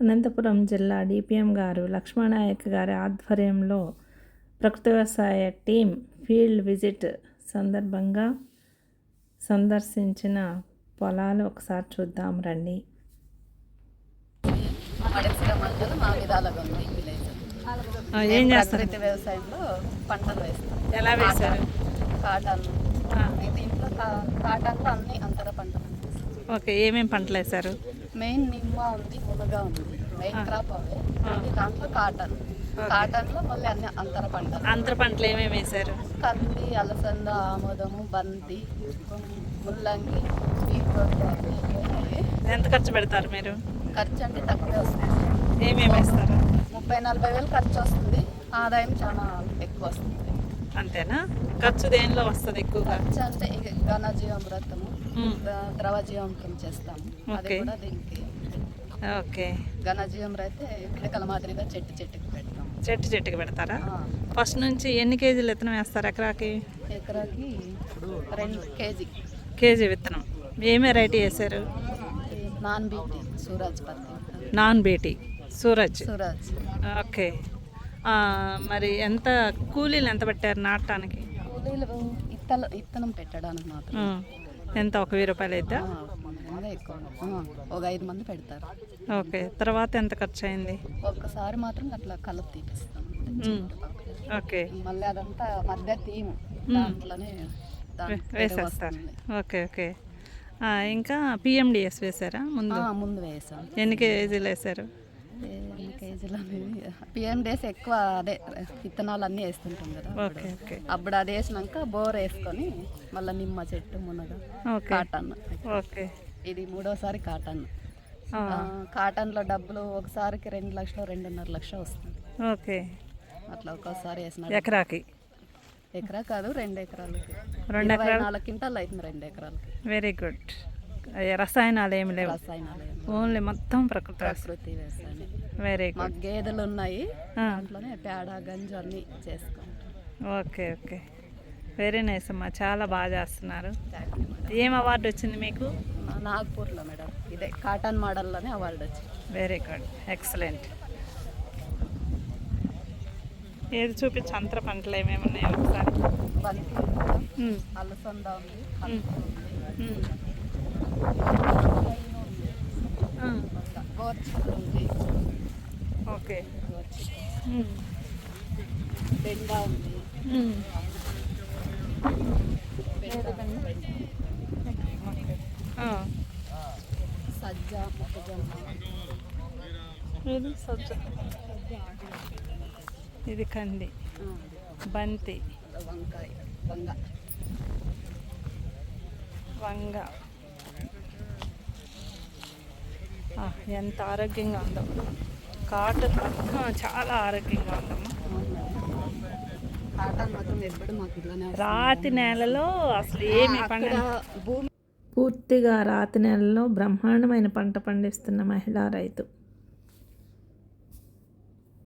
అనంతపురం జిల్లా డిపిఎం గారు లక్ష్మణనాయక్ గారి ఆధ్వర్యంలో ప్రకృతి వ్యవసాయ టీం ఫీల్డ్ విజిట్ సందర్భంగా సందర్శించిన పొలాలు ఒకసారి చూద్దాం రండి. ఏం చేస్తారు? ప్రకృతి వ్యవసాయంలో పంటలు వేస్తాం ఎలా వేశారు? కాటన్. ఆ. దీంట్లో కా- కాటన్లో అన్ని అంతర పంటలు. ఓకే ఏమేమి పంటలు వేశారు? మెయిన్ నిమ్మ ఉంది మునగ ఉంది. మెయిన్ క్రాప్ అవే మళ్ళీ దాంట్లో కాటన్. కాటన్లో మళ్ళీ అన్ని అంతర పంటలు. అంతర పంటలు ఏమేమి వేశారు? కంది అలసంద ఆమోదము బంతి ముల్లంగి బీట్రూట్. ఎంత ఖర్చు పెడతారు మీరు? ఖర్చు అంటే తక్కువే వస్తుంది. ఏమేమి వేస్తారు? ముప్పై నలభై వేలు ఖర్చు వస్తుంది. ఆదాయం చాలా ఎక్కువ వస్తుంది. అంతేనా? ఖర్చు దేనిలో వస్తుంది ఎక్కువగా? ఖర్చు అంటే ఇక ఘనజీవామృతము మ్మ్. ద- ద్రవజీవామృతం చేస్తాము. అది ఓకే. కూడా దీనికి ఓకే. ఘనజీవం అయితే పిడకల మాదిరిగా చెట్టు చెట్టుకి పెడతాం చెట్టు చెట్టుకి పెడతారా? ఫస్ట్ నుంచి ఎన్ని కేజీలు విత్తనం వేస్తారు ఎకరాకి? ఎకరాకి రెండు కేజీ. కేజీ విత్తనం. ఏం వెరైటీ వేశారు? ఈ నాన్ బీటీ సూరజ్ పత్తి. Non BT Suraj. Suraj. Okay. మరి ఎంత కూలీలు ఎంత పెట్టారు నాటడానికి కూలీలు ఇత్తల ఇత్తనం పెట్టడానికి మాత్రం. ఎంత? ఒక వెయ్యి రూపాయలు ఆ, ఒక ఐదు మంది పెడతారు. ఓకే తర్వాత ఎంత ఖర్చు అయింది ఒక్కసారి మాత్రం అట్లా కలుపు తీపిస్తాం. ఓకే. మళ్ళీ అదంతా మధ్య తీము. దాంట్లోనే వేసేస్తారు. Okay okay. ఇంకా పిఎండిఎస్ వేశారా ముందు? ముందు వేసాం. ఎన్ని కేజీలు వేశారు? అనేవి పిఎం డేస్ ఎక్కువ అదే విత్తనాలు అన్నీ వేస్తుంటాం కదా అప్పుడు. ఓకే. ఓకే అప్పుడు అది వేసినాక బోర్ వేసుకొని మళ్ళీ నిమ్మ చెట్టు మునగ కాటన్. ఓకే. ఇది మూడోసారి కాటన్. కాటన్లో డబ్బులు ఒకసారికి రెండు లక్షలు రెండున్నర లక్ష వస్తుంది. ఓకే. అట్లా ఒక్కోసారి వేసిన ఎకరాకి? ఎకరా కాదు రెండు ఎకరాలకి. రెండు ఎకరాలు? నాలుగు క్వింటాలు అవుతుంది రెండు ఎకరాలకి. Very good. రసాయనాలు ఏమి లేవు. రసాయనాలు. ఓన్లీ మొత్తం ప్రకృతి ప్రకృతి వ్యవసాయం వెరీ గుడ్ గేదెలు ఉన్నాయి. దాంట్లోనే పేడ గంజు అన్నీ చేసుకుంటాం. ఓకే ఓకే వెరీ నైస్ అమ్మా. చాలా బాగా చేస్తున్నారు. ఏం అవార్డు వచ్చింది మీకు? నాగ్పూర్లో మేడం ఇదే కాటన్ మోడల్లోనే అవార్డు వచ్చింది. వెరీ గుడ్ ఎక్సలెంట్ ఏది చూపించు? అంతర పంటలు ఏమేమి ఉన్నాయో ఒకసారి. ఉమ్, అలసంద ఉంది కంది ఉంది. ఓకే. బెండా ఉంది సజ్జ. ఇది సజ్జ ఇది కంది. బంతి. వంకాయ వంగ. వంగ ఎంత ఆరోగ్యంగా ఉందో. కాటన్ మొత్తం చాలా ఆరోగ్యంగా ఉందమ్మా. రాతి నేలలో అసలు ఏమి భూమి పూర్తిగా రాతి నేలలో బ్రహ్మాండమైన పంట పండిస్తున్న మహిళా రైతు.